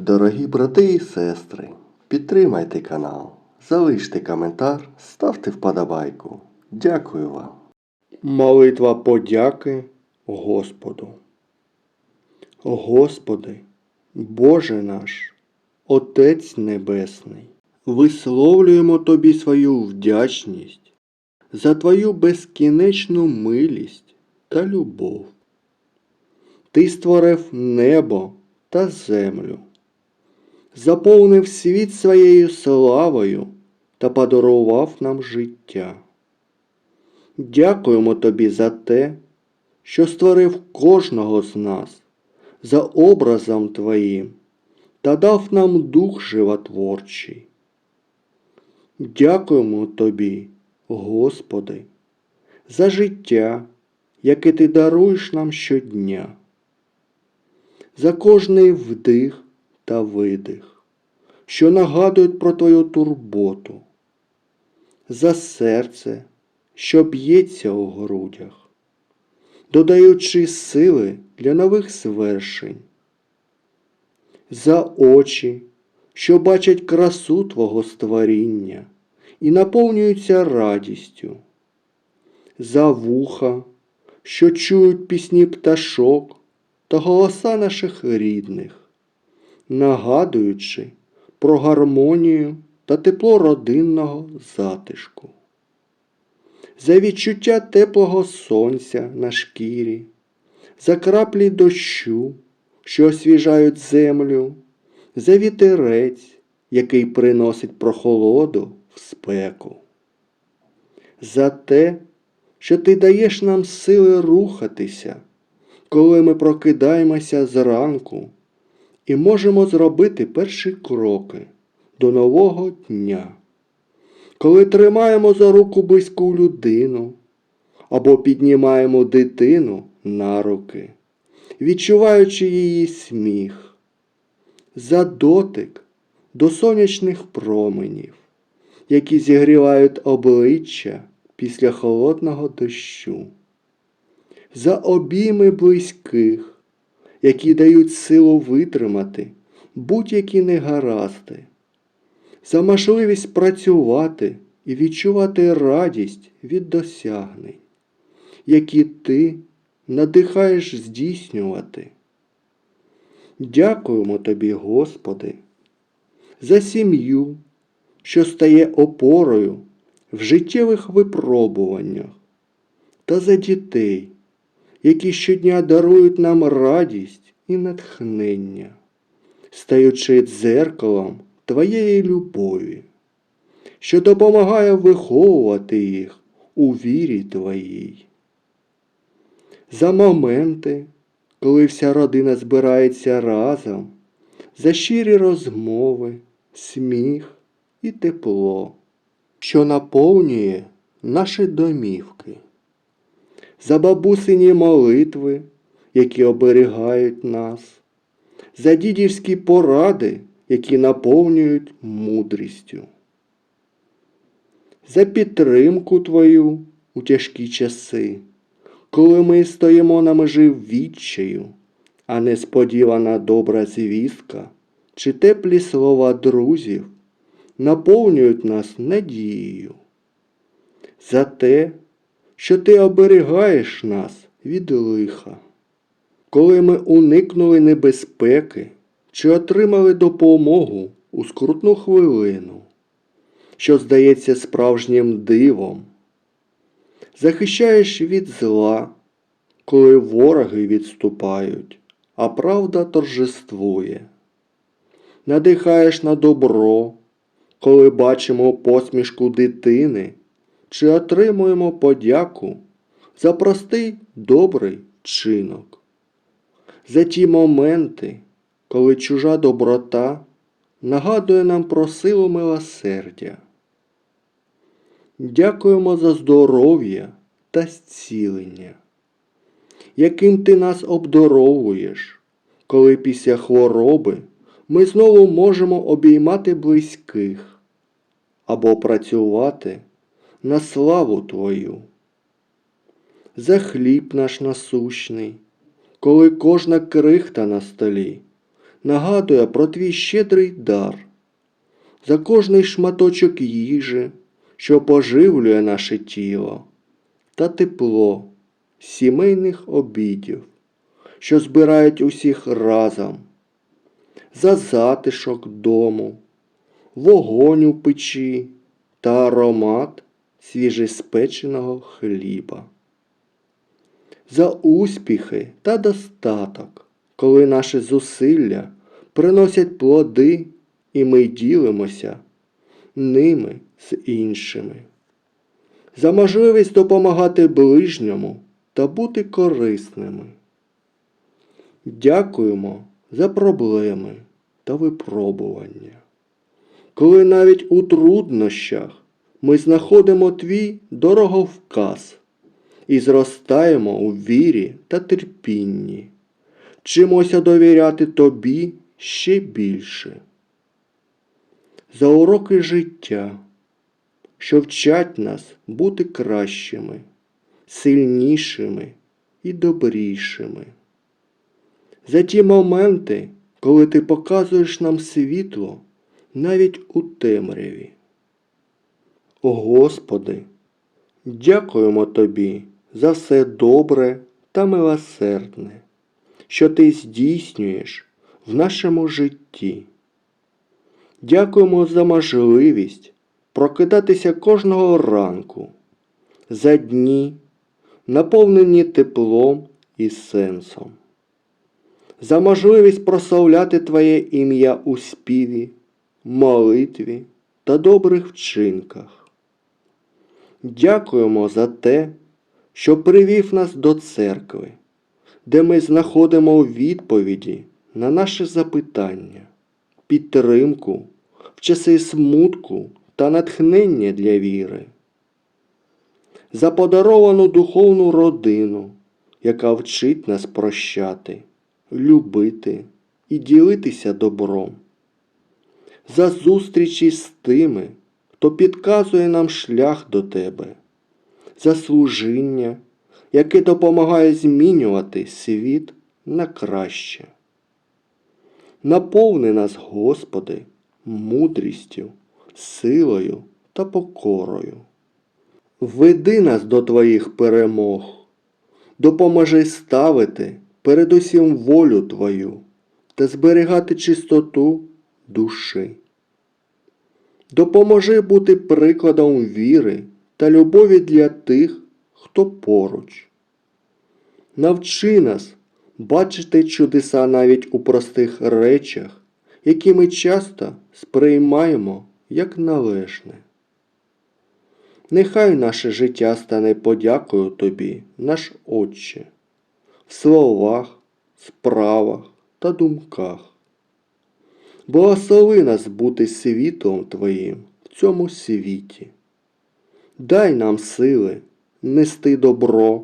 Дорогі брати і сестри, підтримайте канал, залиште коментар, ставте вподобайку. Дякую вам. Молитва подяки Господу. Господи, Боже наш, Отець Небесний, висловлюємо Тобі свою вдячність за Твою безкінечну милість та любов. Ти створив небо та землю, заповнив світ своєю славою та подарував нам життя. Дякуємо тобі за те, що створив кожного з нас за образом Твоїм та дав нам дух животворчий. Дякуємо тобі, Господи, за життя, яке Ти даруєш нам щодня, за кожний вдих та видих, що нагадують про Твою турботу, за серце, що б'ється у грудях, додаючи сили для нових звершень, за очі, що бачать красу Твого створіння і наповнюються радістю, за вуха, що чують пісні пташок та голоса наших рідних, нагадуючи про гармонію та тепло родинного затишку. За відчуття теплого сонця на шкірі, за краплі дощу, що освіжають землю, за вітерець, який приносить прохолоду в спеку, за те, що ти даєш нам сили рухатися, коли ми прокидаємося зранку і можемо зробити перші кроки до нового дня. Коли тримаємо за руку близьку людину або піднімаємо дитину на руки, відчуваючи її сміх, за дотик до сонячних променів, які зігрівають обличчя після холодного дощу, за обійми близьких, які дають силу витримати будь-які негаразди за можливість працювати і відчувати радість від досягнень, які ти надихаєш здійснювати. Дякуємо тобі, Господи, за сім'ю, що стає опорою в життєвих випробуваннях, та за дітей, які щодня дарують нам радість і натхнення, стаючи дзеркалом Твоєї любові, що допомагає виховувати їх у вірі Твоїй. За моменти, коли вся родина збирається разом, за щирі розмови, сміх і тепло, що наповнює наші домівки, за бабусині молитви, які оберігають нас, за дідівські поради які наповнюють мудрістю. За підтримку Твою у тяжкі часи, коли ми стоїмо на межі відчаю, а несподівана добра звістка чи теплі слова друзів наповнюють нас надією. За те, що ти оберігаєш нас від лиха, коли ми уникнули небезпеки чи отримали допомогу у скрутну хвилину, що здається справжнім дивом. Захищаєш від зла, коли вороги відступають, а правда торжествує. Надихаєш на добро, коли бачимо посмішку дитини, чи отримуємо подяку за простий добрий чинок. За ті моменти, коли чужа доброта нагадує нам про силу милосердя. Дякуємо за здоров'я та зцілення, яким ти нас обдаровуєш, коли після хвороби ми знову можемо обіймати близьких або працювати на славу Твою. За хліб наш насущний, коли кожна крихта на столі нагадує про твій щедрий дар, за кожний шматочок їжі, що поживлює наше тіло, та тепло сімейних обідів, що збирають усіх разом, за затишок дому, вогонь у печі та аромат свіжеспеченого хліба. За успіхи та достаток, коли наші зусилля приносять плоди, і ми ділимося ними з іншими. За можливість допомагати ближньому та бути корисними. Дякуємо за проблеми та випробування. Коли навіть у труднощах ми знаходимо твій дороговказ і зростаємо у вірі та терпінні, вчимося довіряти тобі ще більше. За уроки життя, що вчать нас бути кращими, сильнішими і добрішими. За ті моменти, коли ти показуєш нам світло навіть у темряві. О Господи, дякуємо Тобі за все добре та милосердне, що Ти здійснюєш в нашому житті. Дякуємо за можливість прокидатися кожного ранку, за дні, наповнені теплом і сенсом, за можливість прославляти Твоє ім'я у співі, молитві та добрих вчинках. Дякуємо за те, що привів нас до церкви, де ми знаходимо відповіді на наші запитання, підтримку в часи смутку та натхнення для віри, за подаровану духовну родину, яка вчить нас прощати, любити і ділитися добром, за зустрічі з тими, хто підказує нам шлях до тебе, за служіння, яке допомагає змінювати світ на краще. Наповни нас, Господи, мудрістю, силою та покорою. Веди нас до Твоїх перемог, допоможи ставити передусім волю Твою та зберігати чистоту душі. Допоможи бути прикладом віри та любові для тих, хто поруч. Навчи нас бачити чудеса навіть у простих речах, які ми часто сприймаємо як належне. Нехай наше життя стане подякою Тобі, наш Отче, в словах, справах та думках. Благослови нас бути світлом Твоїм в цьому світі. Дай нам сили нести добро,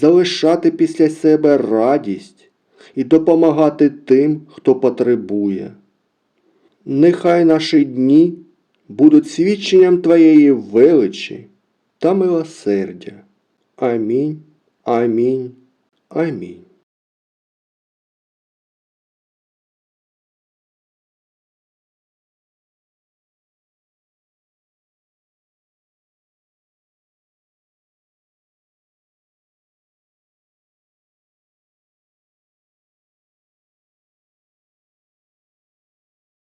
залишати після себе радість і допомагати тим, хто потребує. Нехай наші дні будуть свідченням Твоєї величі та милосердя. Амінь, амінь, амінь.